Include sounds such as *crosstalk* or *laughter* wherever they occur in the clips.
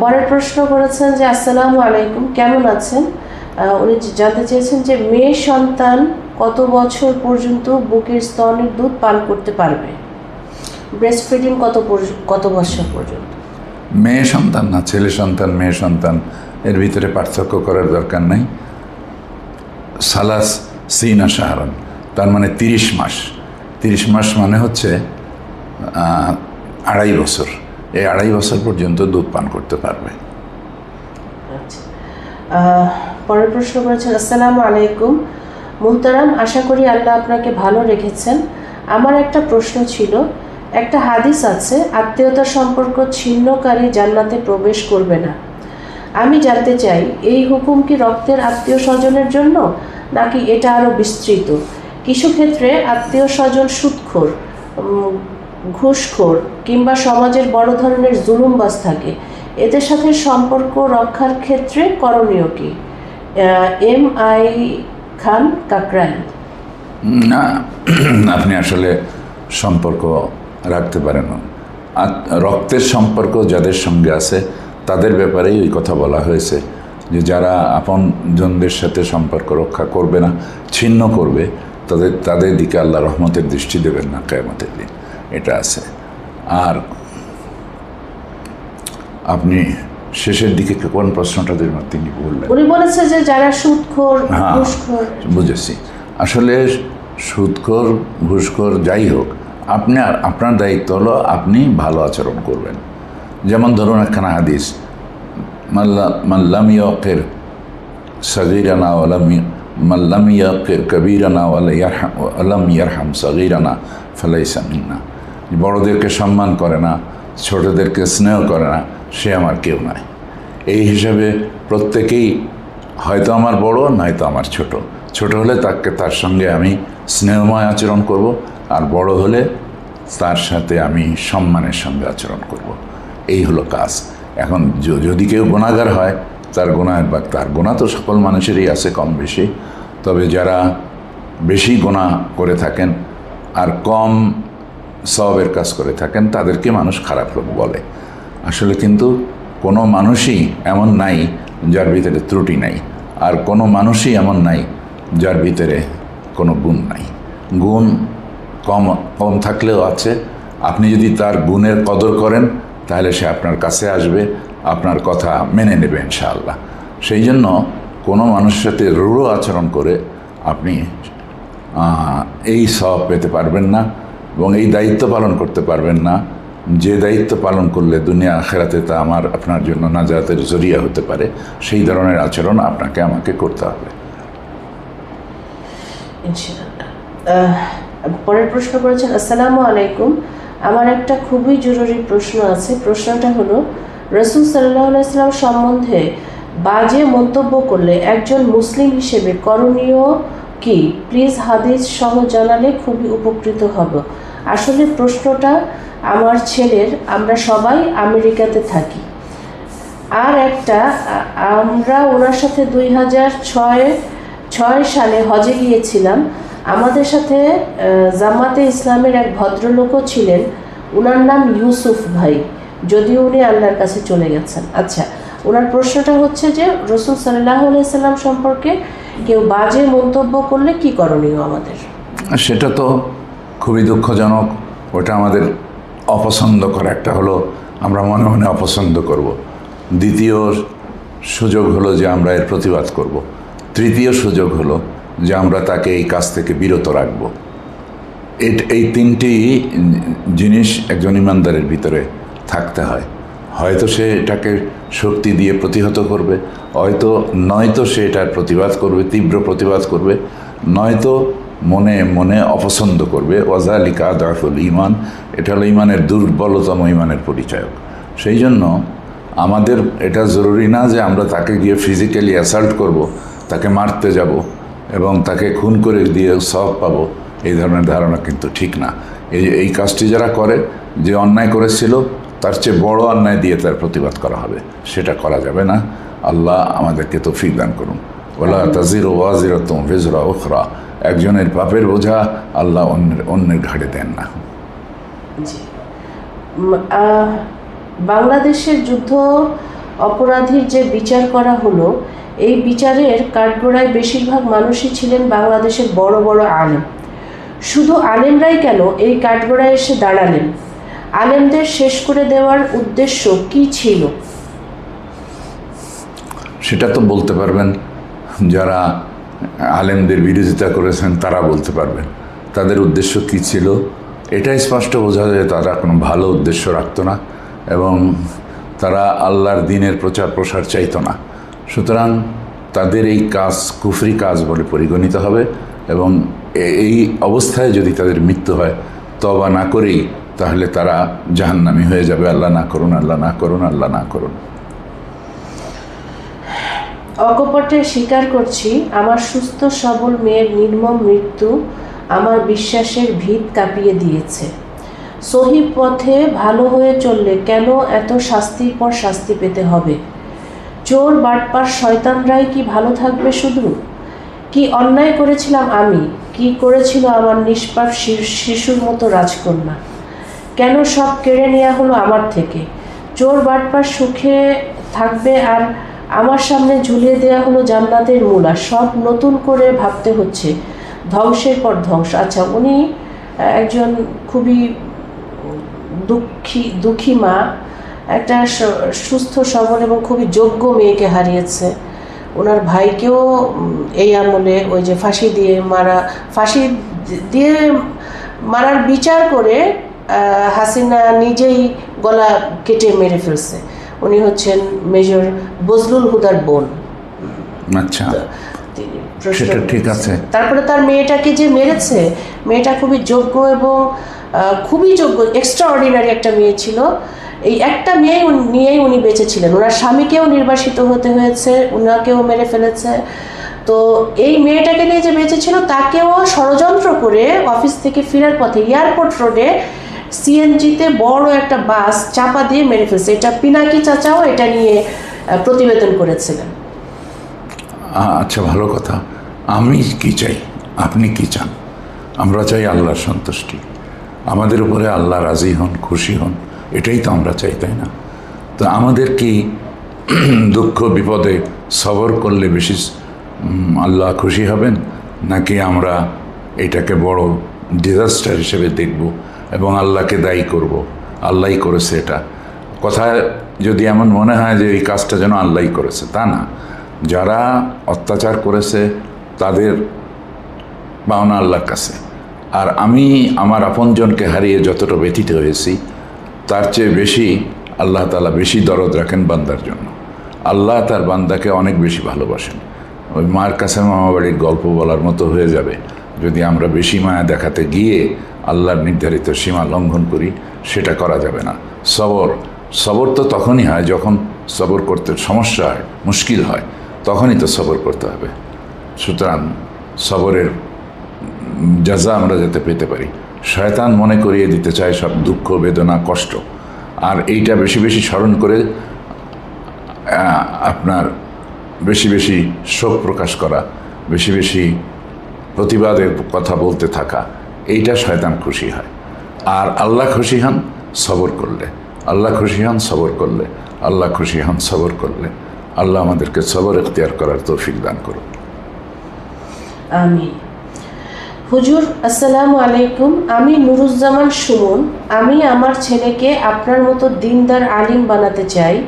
পরের প্রশ্ন করেছেন যে, আসসালামু আলাইকুম, কেমন আছেন? উনি জানতে চেয়েছেন যে, মেয়ে সন্তান কত বছর পর্যন্ত বুকের স্তনের দুধ পান করতে পারবে? ব্রেস্ট ফিডিং কত কত বছর পর্যন্ত? মেয়ে সন্তান না, ছেলে সন্তান, মেয়ে সন্তান, এর ভিতরে পার্থক্য করার দরকার নেই। সালাস সিনা সাহারান তার মানে তিরিশ মাস। তিরিশ মাস মানে হচ্ছে আড়াই বছর। এই আড়াই বছর পর্যন্ত দুধ পান করতে পারবে। আচ্ছা। পরের প্রশ্ন করেছেন আসসালামু আলাইকুম। মুহতারাম আশা করি আল্লাহ আপনাকে ভালো রেখেছেন। আমার একটা প্রশ্ন ছিল একটা হাদিস আছে আত্মীয়তার সম্পর্ক ছিন্নকারী জান্নাতে প্রবেশ করবে না। আমি জানতে চাই এই হুকুম কি রক্তের আত্মীয় স্বজনের জন্য নাকি এটা আরও বিস্তৃত? কিছু ক্ষেত্রে আত্মীয় স্বজন সুদখোর উম, ঘুষখোর কিংবা সমাজের বড় ধরনের জুলুমবাজ থাকে। এদের সাথে সম্পর্ক রক্ষার ক্ষেত্রে করণীয় কি? এম আই খান কাকরাই না, *clears throat* আপনি আসলে সম্পর্ক রাখতে পারেন রক্তের সম্পর্ক যাদের সঙ্গে আছে, তাদের ব্যাপারেই ওই কথা বলা হয়েছে যে যারা আপনজনদের সাথে সম্পর্ক রক্ষা করবে না, ছিন্ন করবে, তাদের তাদের দিকে আল্লাহ রহমতের দৃষ্টি দেবেন না কেয়ামতের দিন। এটা আছে। আর আপনি শেষের দিকে কোন প্রশ্নটা জন্য তিনি বললেন? উনি বলেছে যে যারা সুদখোর হ্যাঁ। বুঝেছি। আসলে সুদখোর ঘুষখোর যাই হোক আপনি আর আপনার দায়িত্ব হলো আপনি ভালো আচরণ করবেন। যেমন ধরুন একখানা হাদিস মাল্লা মাল্লাম ইয়কের সগিরানা ওলাম মাল্লাম ইয়কের কবিরানা ওয়ালা ইয়ারহাম ওলাম ইয়ারহাম সগিরানা ফালাইসা মিন্না। বড়োদেরকে সম্মান করে না, ছোটদেরকে স্নেহ করে না, সে আমার কেউ নয় এই হিসাবে প্রত্যেকেই হয়তো আমার বড়, নয়তো আমার ছোট। ছোট হলে তাকে, তার সঙ্গে আমি স্নেহময় আচরণ করব আর বড় হলে তার সাথে আমি সম্মানের সঙ্গে আচরণ করব। এই হলো কাজ। এখন যদি কেউ গুণাগার হয়, তার গুণায় বা তার গুণা তো সকল মানুষেরই আছে কম বেশি। তবে যারা বেশি গুণা করে থাকেন, আর কম সবের কাজ করে থাকেন, তাদেরকে মানুষ খারাপ লোক বলে। আসলে কিন্তু কোনো মানুষই এমন নাই যার ভিতরে ত্রুটি নাই, আর কোনো মানুষই এমন নাই যার ভিতরে কোনো গুণ নাই। গুণ কম কম থাকলেও আছে। আপনি যদি তার গুণের কদর করেন, তাহলে সে আপনার কাছে আসবে, আপনার কথা মেনে নেবে ইনশাআল্লাহ। সেই জন্য কোনো মানুষের সাথে রূঢ় আচরণ করে আপনি এই সব পেতে পারবেন না। এবং এই দায়িত্ব পালন করতে পারবেন না। যে দায়িত্ব পালন করলে দুনিয়া আখেরাতে তা আমার, আপনার জন্য নাজাতের জরিয়া হতে পারে। সেই ধরনের আচরণ আপনাকে, আমাকে করতে হবে। পরের প্রশ্ন করেছেন, আসসালামু আলাইকুম। আমার একটা খুবই জরুরি প্রশ্ন আছে। প্রশ্নটা হলো, রসুল সাল্লাহ সম্বন্ধে বাজে মন্তব্য করলে একজন মুসলিম হিসেবে করণীয় কি? প্লিজ হাদিস সহ জানালে খুবই উপকৃত হব। আসলে প্রশ্নটা আমার ছেলের, আমরা সবাই আমেরিকাতে থাকি। আর একটা, আমরা ওনার সাথে দুই হাজার ছয় ছয় সালে হজে গিয়েছিলাম। আমাদের সাথে জামাতে ইসলামের এক ভদ্রলোকও ছিলেন। ওনার নাম ইউসুফ ভাই, যদিও উনি আল্লাহর কাছে চলে গেছেন। আচ্ছা ওনার প্রশ্নটা হচ্ছে যে, রসুল সাল্লাহ সাল্লাম সম্পর্কে কেউ বাজে মন্তব্য করলে কি করণীয় আমাদের? সেটা তো খুবই দুঃখজনক, ওটা আমাদের অপছন্দ করা একটা হলো, আমরা মনে মনে অপছন্দ করব। দ্বিতীয় সুযোগ হলো যে আমরা এর প্রতিবাদ করব। তৃতীয় সুযোগ হলো যে আমরা তাকে এই কাজ থেকে বিরত রাখব এই তিনটি জিনিস একজন ইমানদারের ভিতরে থাকতে হয় হয়তো সে এটাকে শক্তি দিয়ে প্রতিহত করবে, হয়তো নয়তো সে এটার প্রতিবাদ করবে, তীব্র প্রতিবাদ করবে, নয়তো মনে মনে অপছন্দ করবে। ওয়াজালিকা দাফুল ইমান এটা হলো ইমানের দুর্বলতম ইমানের পরিচয়ক। সেই জন্য আমাদের এটা জরুরি না যে আমরা তাকে গিয়ে ফিজিক্যালি অ্যাসাল্ট করব, তাকে মারতে যাব এবং তাকে খুন করে দিয়ে সব পাবো, এই ধরনের ধারণা কিন্তু ঠিক না। এই এই কাজটি যারা করে, যে অন্যায় করেছিল, তার চেয়ে বড় অন্যায় দিয়ে তার প্রতিবাদ করা হবে। সেটা করা যাবে না। আল্লাহ আমাদেরকে তো দান করুন। ওলা তাজির ওয়াজিরতম ভেজরা ওখরা একজনের পাপের বোঝা আল্লাহ অন্যের অন্যের ঘাড়ে দেন না। বাংলাদেশের যুদ্ধ অপরাধীর যে বিচার করা হলো এই বিচারের কাঠগোড়ায় বেশিরভাগ মানুষই ছিলেন বাংলাদেশের বড় বড় আলেম। শুধু আলেমরাই কেন এই কাঠগোড়ায় এসে দাঁড়ালেন? আলেমদের শেষ করে দেওয়ার উদ্দেশ্য কি ছিল? সেটা তো বলতে পারবেন। যারা আলেমদের বিরোধিতা করেছেন, তারা বলতে পারবেন। তাদের উদ্দেশ্য কী ছিল? এটাই স্পষ্ট বোঝা যায় তারা কোনো ভালো উদ্দেশ্য রাখতো না এবং তারা আল্লাহর দিনের প্রচার প্রসার চাইতো না। সুতরাং তাদের এই কাজ কুফরি কাজ বলে পরিগণিত হবে এবং এই অবস্থায় যদি তাদের মৃত্যু হয় তবা না করেই তাহলে তারা জাহান্নামি হয়ে যাবে। আল্লাহ না করুন, আল্লাহ না করুন, আল্লাহ না করুন। অকপটে স্বীকার করছি, আমার সুস্থ সবল মেয়ের নির্মম মৃত্যু আমার বিশ্বাসের ভিত কাঁপিয়ে দিয়েছে। সহি পথে ভালো হয়ে চললে কেন এত শাস্তির পর শাস্তি পেতে হবে? চোর, বাটপার, শয়তানরাই কি ভালো থাকবে শুধু? কি অন্যায় করেছিলাম আমি? কি করেছিল আমার নিষ্পাপ শিশুর মতো রাজকন্যা? কেন সব কেড়ে নেওয়া হলো আমার থেকে? চোর, বাটপার সুখে থাকবে আর আমার সামনে ঝুলিয়ে দেওয়া হলো জান্নাতের মূলা সব নতুন করে ভাবতে হচ্ছে। ধ্বংসের পর ধ্বংস। আচ্ছা উনি একজন খুবই দুঃখী দুঃখী মা, একটা সুস্থ, সবল এবং খুবই যোগ্য মেয়েকে হারিয়েছে। ওনার ভাইকেও এই আমলে ওই যে ফাঁসি দিয়ে মারা, ফাঁসি দিয়ে মারার বিচার করে হাসিনা নিজেই গলা কেটে মেরে ফেলছে। উনি হচ্ছেন মেজর বজলুল হুদার বোন। আচ্ছা। সেটা ঠিক আছে। তারপরে তার মেয়েটাকে যে মেরেছে মেয়েটা খুবই যোগ্য এবং খুবই যোগ্য এক্সট্রা অর্ডিনারি একটা মেয়ে ছিল। এই একটা মেয়ে নিয়েই উনি বেঁচেছিলেন। ওনার স্বামীকেও নির্বাসিত হতে হয়েছে ওনাকেও মেরে ফেলেছে। তো এই মেয়েটাকে নিয়ে যে বেঁচেছিল তাকেও ষড়যন্ত্র করে অফিস থেকে ফেরার পথে এয়ারপোর্ট রোডে সিএনজিতে বড় একটা বাস চাপা দিয়ে মেরে ফেলছে। এটা পিনাকি চাচাও এটা নিয়ে প্রতিবেদন করেছিলেন। আচ্ছা ভালো কথা। আমি কি চাই? আপনি কি চান? আমরা চাই আল্লাহর সন্তুষ্টি। আমাদের উপরে আল্লাহ রাজি হন, খুশি হন। এটাই তো আমরা চাই, তাই না? তো আমাদের কি *clears throat* দুঃখ, বিপদে সবর করলে বেশি আল্লাহ খুশি হবেন? নাকি আমরা এটাকে বড় ডিজাস্টার হিসেবে দেখব? এবং আল্লাহকে দায়ী করব। আল্লাহই করেছে এটা। কথায় যদি এমন মনে হয় যে এই কাজটা যেন আল্লাহই করেছে, তা না। যারা অত্যাচার করেছে, তাদের পাওনা আল্লাহর কাছে। আর আমি আমার আপনজনকে হারিয়ে যতটা ব্যথিত হয়েছি, তার চেয়ে বেশি আল্লাহ তালা বেশি দরদ রাখেন বান্দার জন্য। আল্লাহ তার বান্দাকে অনেক বেশি ভালোবাসেন। ওই মার কাছে মামা বাড়ির গল্প বলার মতো হয়ে যাবে। যদি আমরা বেশি মায়া দেখাতে গিয়ে আল্লাহর নির্ধারিত সীমা লঙ্ঘন করি, সেটা করা যাবে না। সবর সবর তো তখনই হয় যখন সবর করতে সমস্যা হয়, মুশকিল হয়, তখনই তো সবর করতে হবে। সুতরাং সবরের যাজা আমরা যাতে পেতে পারি, শয়তান মনে করিয়ে দিতে চায় সব দুঃখ, বেদনা, কষ্ট। আর এইটা বেশি বেশি স্মরণ করে আপনার বেশি বেশি শোক প্রকাশ করা, বেশি বেশি প্রতিবাদের কথা বলতে থাকা এইটা শয়তান খুশি হয়। আর আল্লাহ খুশি হন সবর করলে। আল্লাহ খুশি হন সবর করলে। আল্লাহ খুশি হন সবর করলে। আল্লাহ আমাদেরকে সবর এখতিয়ার করার তৌফিক দান করুন। আমি হুজুর আসসালামু আলাইকুম। আমি নুরুজ্জামান সুমন। আমি আমার ছেলেকে আপনার মতো দিনদার আলিম বানাতে চাই।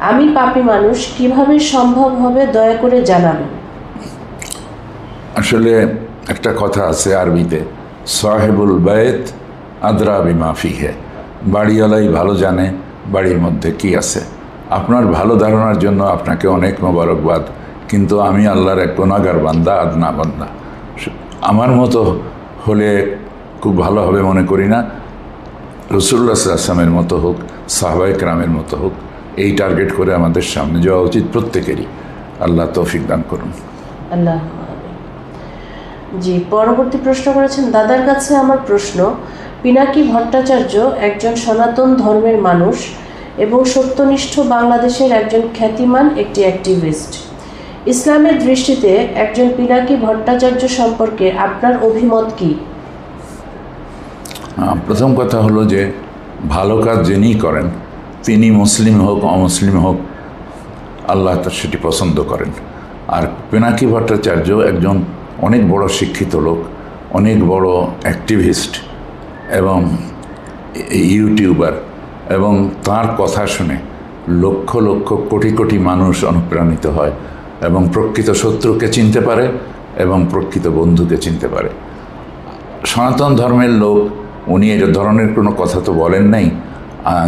আমি পাপী মানুষ কীভাবে সম্ভব হবে দয়া করে জানাবেন? আসলে একটা কথা আছে আরবিতে। সাহেবুল বায়েত আদ্রা বিমাফি হে বাড়িওয়ালাই ভালো জানে বাড়ির মধ্যে কি আছে। আপনার ভালো ধারণার জন্য আপনাকে অনেক মোবারকবাদ, কিন্তু আমি আল্লাহর এক গুণাগার বান্দা, আদনা বান্দা। আমার মতো হলে খুব ভালো হবে মনে করি না। রসুল্লাহ আসলামের মতো হোক সাহবাই ক্রামের মতো হোক, এই টার্গেট করে আমাদের সামনে যাওয়া উচিত প্রত্যেকেরই। আল্লাহ তৌফিক দান করুন। আল্লাহ। জি, পরবর্তী প্রশ্ন করেছেন, দাদার কাছে আমার প্রশ্ন, পিনাকি ভট্টাচার্য একজন সনাতন ধর্মের মানুষ এবং সত্যনিষ্ঠ বাংলাদেশের একজন খ্যাতিমান একটি অ্যাক্টিভিস্ট। ইসলামের দৃষ্টিতে একজন পিনাকি ভট্টাচার্য সম্পর্কে আপনার অভিমত কি? প্রথম কথা হলো যে, ভালো কাজ যিনি করেন, তিনি মুসলিম হোক, অমুসলিম হোক, আল্লাহ তার সেটি পছন্দ করেন। আর পিনাকি ভট্টাচার্য একজন অনেক বড় শিক্ষিত লোক, অনেক বড় অ্যাক্টিভিস্ট এবং ইউটিউবার এবং তার কথা শুনে লক্ষ লক্ষ কোটি কোটি মানুষ অনুপ্রাণিত হয় এবং প্রকৃত শত্রুকে চিনতে পারে এবং প্রকৃত বন্ধুকে চিনতে পারে। সনাতন ধর্মের লোক, উনি এই ধরনের কোনো কথা তো বলেন নাই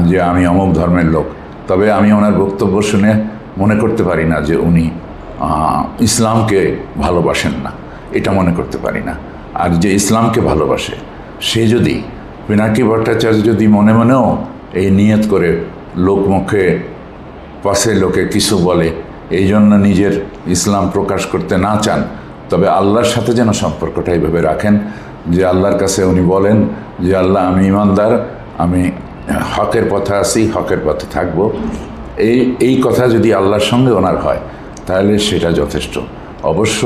যে আমি অমুক ধর্মের লোক। তবে আমি ওনার বক্তব্য শুনে মনে করতে পারি না যে উনি ইসলামকে ভালোবাসেন না। এটা মনে করতে পারি না। আর যে ইসলামকে ভালোবাসে, সে যদি পিনাকি ভট্টাচার্য যদি মনে মনেও এই নিয়ত করে লোকমুখে পাশে লোকে কিছু বলে, এই জন্য নিজের ইসলাম প্রকাশ করতে না চান, তবে আল্লাহর সাথে যেন সম্পর্কটা এইভাবে রাখেন, যে আল্লাহর কাছে উনি বলেন যে, আল্লাহ, আমি ইমানদার, আমি হকের পথে আসি হকের পথে থাকব। এই এই কথা যদি আল্লাহর সঙ্গে ওনার হয়, তাহলে সেটা যথেষ্ট। অবশ্য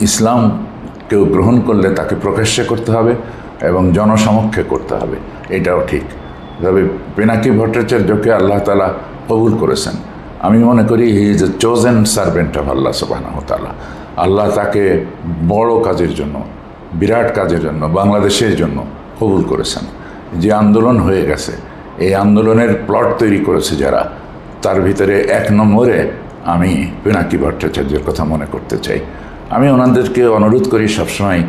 ইসলাম কেউ গ্রহণ করলে তাকে প্রকাশ্যে করতে হবে এবং জনসমক্ষে করতে হবে। এটাও ঠিক। তবে পিনাকি ভট্টাচার্যকে আল্লাহ তালা কবুল করেছেন। আমি মনে করি he is a chosen servant of Allah সুবাহ তালা আল্লাহ তাকে বড় কাজের জন্য, বিরাট কাজের জন্য, বাংলাদেশের জন্য কবুল করেছেন। যে আন্দোলন হয়ে গেছে, এই আন্দোলনের প্লট তৈরি করেছে যারা, তার ভিতরে এক নম্বরে আমি পিনাকি ভট্টাচার্যের কথা মনে করতে চাই। আমি ওনাদেরকে অনুরোধ করি সবসময়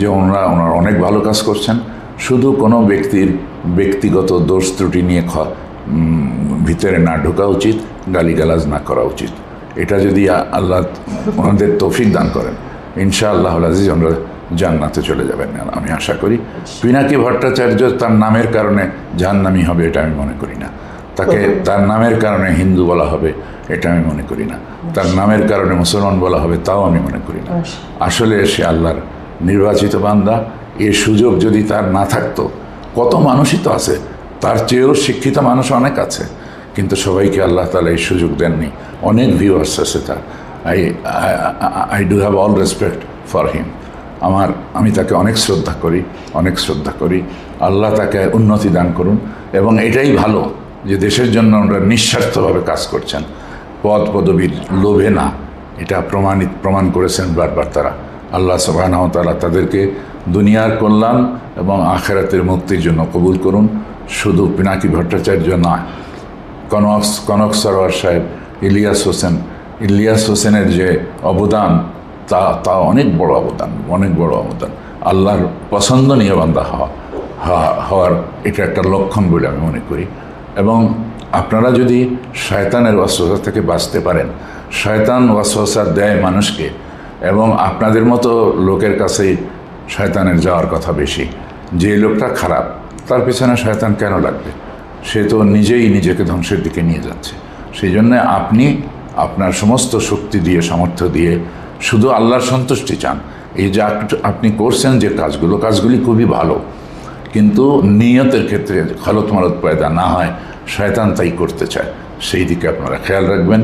যে ওনারা ওনারা অনেক ভালো কাজ করছেন। শুধু কোনো ব্যক্তির ব্যক্তিগত দোষ ত্রুটি নিয়ে খ ভিতরে না ঢোকা উচিত, গালিগালাজ না করা উচিত। এটা যদি আল্লাহ ওনাদের তৌফিক দান করেন ইনশা আল্লাহ আজিজ আমরা জান্নাতে চলে যাবেন, আমি আশা করি। পিনাকি ভট্টাচার্য তার নামের কারণে জাহান্নামি হবে এটা আমি মনে করি না। তাকে *laughs* তার নামের কারণে হিন্দু বলা হবে এটা আমি মনে করি না। তার নামের কারণে মুসলমান বলা হবে তাও আমি মনে করি না। আসলে সে আল্লাহর নির্বাচিত বান্দা এ সুযোগ যদি তার না থাকতো কত মানুষই তো আছে তার চেয়েও শিক্ষিত মানুষ অনেক আছে কিন্তু সবাইকে আল্লাহ তালা এই সুযোগ দেননি। অনেক ভিউয়ার্স আছে তার। I I do have all respect for him আমার আমি তাকে অনেক শ্রদ্ধা করি অনেক শ্রদ্ধা করি। আল্লাহ তাকে উন্নতি দান করুন এবং এটাই ভালো। যে দেশের জন্য ওনারা নিঃস্বার্থভাবে কাজ করছেন। পদ পদবীর লোভে না। এটা প্রমাণিত, প্রমাণ করেছেন বারবার তারা। আল্লাহ সবাহ তালা তাদেরকে দুনিয়ার কল্যাণ এবং আখেরাতের মুক্তির জন্য কবুল করুন। শুধু পিনাকি ভট্টাচার্য নয়, কনক কনক সরোয়ার সাহেব, ইলিয়াস হোসেন, ইলিয়াস হোসেনের যে অবদান, তা তা অনেক বড় অবদান, অনেক বড় অবদান। আল্লাহর পছন্দনীয় বান্দা হওয়া, হওয়া- হওয়ার এটা একটা লক্ষণ বলে আমি মনে করি। এবং আপনারা যদি শয়তানের ওয়াসওয়াসা থেকে বাঁচতে পারেন, শয়তান ওয়াসওয়াসা দেয় মানুষকে এবং আপনাদের মতো লোকের কাছেই শয়তানের যাওয়ার কথা বেশি। যে লোকটা খারাপ, তার পিছনে শয়তান কেন লাগবে? সে তো নিজেই নিজেকে ধ্বংসের দিকে নিয়ে যাচ্ছে। সেই জন্য আপনি আপনার সমস্ত শক্তি দিয়ে, সামর্থ্য দিয়ে শুধু আল্লাহর সন্তুষ্টি চান। এই যে আপনি করছেন যে কাজগুলো, কাজগুলি খুবই ভালো। কিন্তু নিয়তের ক্ষেত্রে খলত মালত পয়দা না হয় শয়তান তাই করতে চায়। সেই দিকে আপনারা খেয়াল রাখবেন,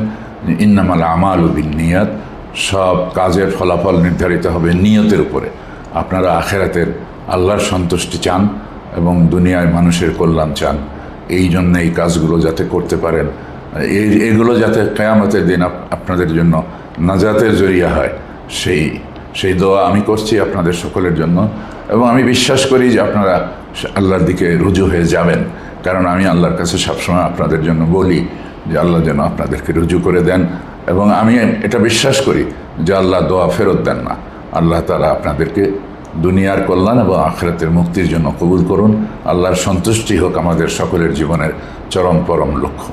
ইন্নামাল আমাল উদ্দিন নিয়ত সব কাজের ফলাফল নির্ধারিত হবে নিয়তের উপরে। আপনারা আখেরাতের আল্লাহর সন্তুষ্টি চান এবং দুনিয়ায় মানুষের কল্যাণ চান। এই জন্য এই কাজগুলো যাতে করতে পারেন। এই, এগুলো যাতে কেয়ামতের দিন আপ- আপনাদের জন্য নাজাতের জরিয়া হয়, সেই সেই দোয়া আমি করছি আপনাদের সকলের জন্য। এবং আমি বিশ্বাস করি যে আপনারা আল্লাহর দিকে রুজু হয়ে যাবেন। কারণ আমি আল্লাহর কাছে সবসময় আপনাদের জন্য বলি যে আল্লাহ যেন আপনাদেরকে রুজু করে দেন এবং আমি এটা বিশ্বাস করি যে আল্লাহ দোয়া ফেরত দেন না। আল্লাহ তালা আপনাদেরকে দুনিয়ার কল্যাণ এবং আখরাতের মুক্তির জন্য কবুল করুন। আল্লাহর সন্তুষ্টি হোক আমাদের সকলের জীবনের চরম পরম লক্ষ্য।